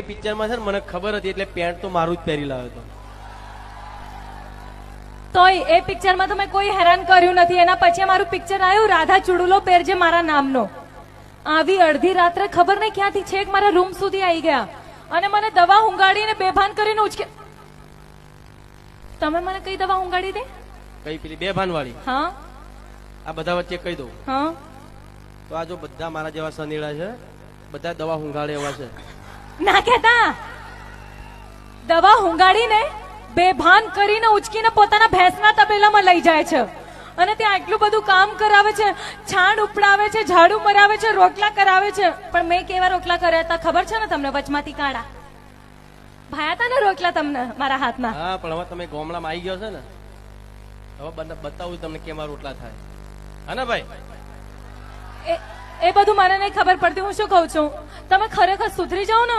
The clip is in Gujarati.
એ પિક્ચરમાં છે ને મને ખબર હતી એટલે પેન્ટ તો મારું જ પહેરી લાવ્યો હતો. તોય એ પિક્ચરમાં તો મેં કોઈ હેરાન કર્યું નથી. એના પછી મારું પિક્ચર આવ્યું રાધા ચુડુલો પહેરજે મારા નામનો. આવી અડધી રાત્રે ખબર નહીં ક્યાંથી છેક મારા રૂમ સુધી આવી ગયા. અને મને દવા ઊંઘાડીને બેભાન કરીને ઉચકે તમે મને કઈ દવા ઊંઘાડી દે? કઈ પેલી બેભાન વાળી હા. આ બધા વચ્ચે કહી દઉં? હા. તો આ જો બધા મારા જેવા સનેડા છે બધા દવા હુંગાડે એવા છે. ના કહેતા. દવા હુંગાડીને બેભાન કરીને ઉચકીને પોતાના ભેંસના તબેલામાં લઈ જાય છે. અને ત્યાં એટલું બધું કામ કરાવે છે છાણ ઉપડાવે છે ઝાડુ મરાવે છે રોટલા કરાવે છે. પણ મેં કેવા રોટલા કર્યા હતા ખબર છે ને તમને વચમાંથી કાળા? ભાયા હતા ને રોટલા તમને મારા હાથમાં? હા પણ હવે તમે ગોમડામાં આવી ગયો છે ને હવે બતાવું તમને કેવા રોટલા થાય. હા ને ભાઈ? એ એ બધું મને નહીં ખબર પડતી હું શું કહું છું? તમે ખરેખર સુધરી જાઓ ને.